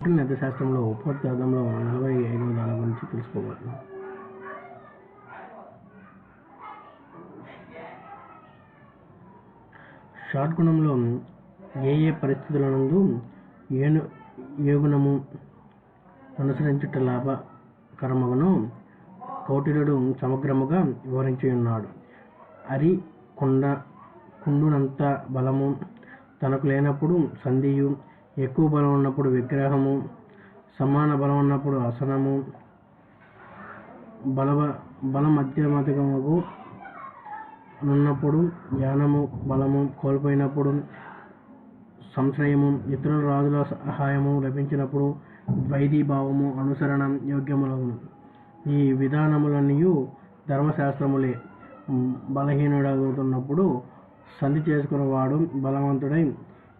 పుట్టిన శాస్త్రంలో ఉపోద్ఘాతంలో నలభై ఐదవ దాని గురించి తెలుసుకోవాలి షార్ట్ గుణంలో ఏ పరిస్థితుల నందు ఏను ఏగుణము అనుసరించుట లాభకరమగును కౌటిల్యుడు సమగ్రముగా వివరించి ఉన్నాడు అరి కొండ కుండునంత బలము తనకు లేనప్పుడు సంధియు ఎక్కువ బలం ఉన్నప్పుడు విగ్రహము సమాన బలం ఉన్నప్పుడు ఆసనము బల బల మధ్యమధికముగు ఉన్నప్పుడు జ్ఞానము బలము కోల్పోయినప్పుడు సంశయము ఇతరుల రాజుల సహాయము లభించినప్పుడు ద్వైధీభావము అనుసరణ యోగ్యములగును. ఈ విధానములన్నీ ధర్మశాస్త్రములే. బలహీనుడగుతున్నప్పుడు సంధి చేసుకున్నవాడు బలవంతుడై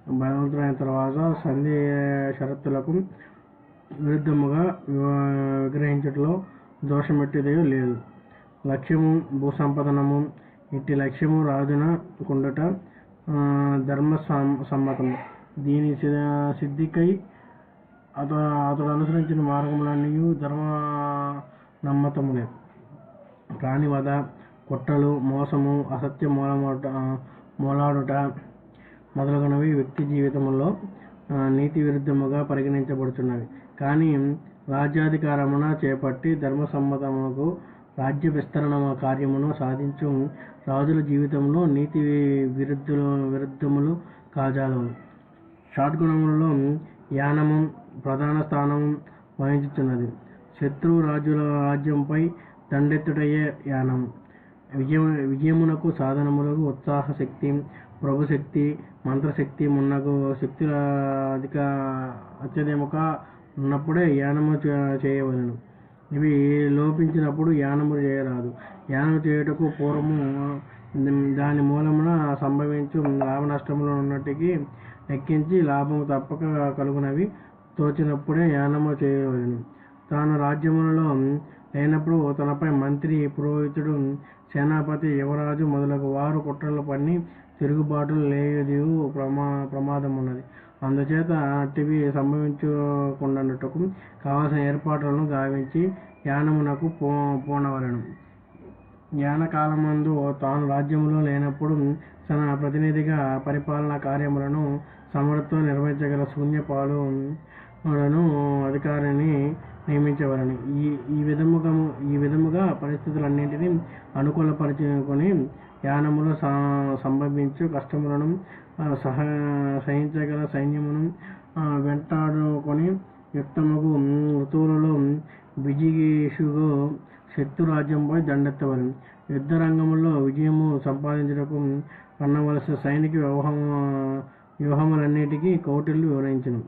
బలవంతమైన తర్వాత సంధి షరతులకు విరుద్ధముగా విగ్రహించటంలో దోషమెట్టిదే లేదు. లక్ష్యము భూసంపదనము ఇట్టి లక్ష్యము రాజున కుండట ధర్మ సమ్మతము. దీని సిద్ధికై అత అతడు అనుసరించిన మార్గములన్నీ ధర్మ నమ్మతములే ప్రాణివధ కుట్రలు మోసము అసత్య మూలమట మూలాడుట మొదలగునవి వ్యక్తి జీవితంలో నీతి విరుద్ధముగా పరిగణించబడుతున్నవి కానీ రాజ్యాధికారమున చేపట్టి ధర్మసమ్మతమునకు రాజ్య విస్తరణ కార్యమును సాధించు రాజుల జీవితంలో నీతి విరుద్ధులు విరుద్ధములు కాజాలవు. షాట్గుణములలో యానము ప్రధాన స్థానం వహించుతున్నది శత్రు రాజుల రాజ్యంపై దండెత్తుటయే యానం విజయ విజయమునకు సాధనములకు ఉత్సాహ శక్తి ప్రభుశక్తి మంత్రశక్తి మున్నగు శక్తుల అధిక అత్యధిక ఉన్నప్పుడే యానము చేయవలను. ఇవి లోపించినప్పుడు యానము చేయరాదు. యానము చేయుటకు పూర్వము దాని మూలమున సంభవించు లాభ నష్టములు ఉన్నటికి లెక్కించి లాభము తప్పక కలుగునవి. తోచినప్పుడే యానము చేయవలను. తాను రాజ్యములలో లేనప్పుడు తనపై మంత్రి పురోహితుడు సేనాపతి యువరాజు మొదలగు వారు కుట్రలు పన్ని తిరుగుబాటులు లేదు ప్రమా ప్రమాదం ఉన్నది అందుచేత అట్టివి సంభవించకుండాటకు కావలసిన ఏర్పాట్లను గావించి యానమునకు పో పోనవలను. యాన కాలమందు తాను రాజ్యంలో లేనప్పుడు తన ప్రతినిధిగా పరిపాలనా కార్యములను సమర్థతో నిర్వహించగల శూన్యపాలులను అధికారిని నియమించవలని ఈ ఈ విధముగా ఈ విధముగా పరిస్థితులన్నింటినీ అనుకూలపరచుకొని యానములో సంభవించు కష్టములను సహ సహించగల సైన్యమును వెంటాడుకొని యుక్తముగు ఋతువులలో విజిగేషుగు శత్రు రాజ్యంపై దండెత్తవలను. యుద్ధ రంగంలో విజయము సంపాదించుటకు పన్నవలసిన సైనిక వ్యూహం వ్యూహములన్నిటికీ కౌటిల్లు వివరించను.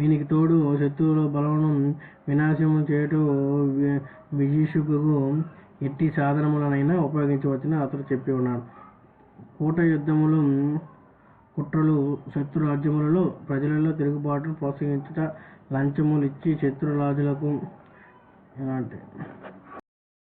వీనికి తోడు శత్రువుల బలమును వినాశము చేయుట విజీషుకు ఎట్టి సాధనములనైనా ఉపయోగించవచ్చని అతడు చెప్పి ఉన్నాడు. కూట యుద్ధములు కుట్రలు శత్రు రాజ్యములలో ప్రజలలో తిరుగుబాటును ప్రోత్సహించుట లంచములు ఇచ్చి శత్రు రాజులకు ఎలాంటి